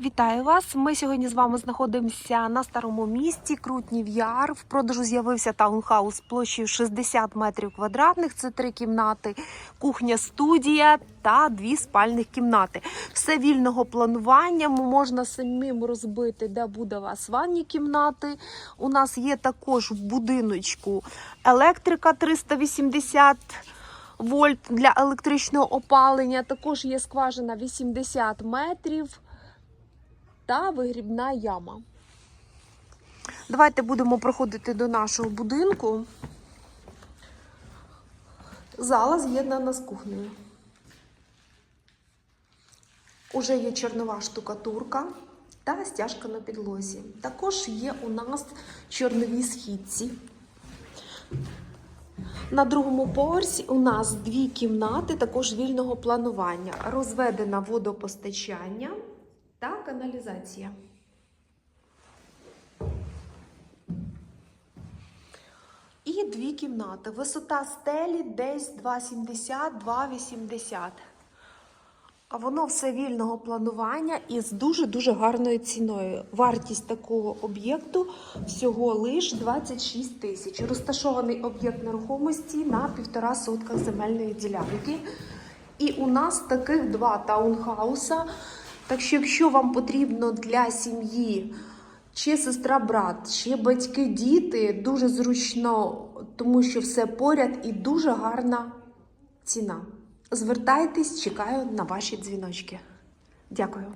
Вітаю вас! Ми сьогодні з вами знаходимося на старому місті Крутнів Яр. В продажу з'явився таунхаус площею 60 метрів квадратних. Це три кімнати, кухня, студія та дві спальних кімнати. Все вільного планування. Можна самим розбити, де буде у вас ванні кімнати. У нас є також в будиночку електрика 380 вольт для електричного опалення. Також є скважина 80 метрів та вигрібна яма. Давайте будемо проходити до нашого будинку. Зала з'єднана з кухнею. Уже є чорнова штукатурка та стяжка на підлозі. Також є у нас чорнові східці. На другому поверсі у нас дві кімнати, також вільного планування. Розведена водопостачання та каналізація. І дві кімнати. Висота стелі десь 2,70-2,80. А воно все вільного планування і з дуже-дуже гарною ціною. Вартість такого об'єкту всього лиш 26 тисяч. Розташований об'єкт нерухомості на півтора сотках земельної ділянки. І у нас таких два таунхауса. Так що, якщо вам потрібно для сім'ї чи сестра, брат, чи батьки, діти, дуже зручно, тому що все поряд і дуже гарна ціна. Звертайтесь, чекаю на ваші дзвіночки. Дякую.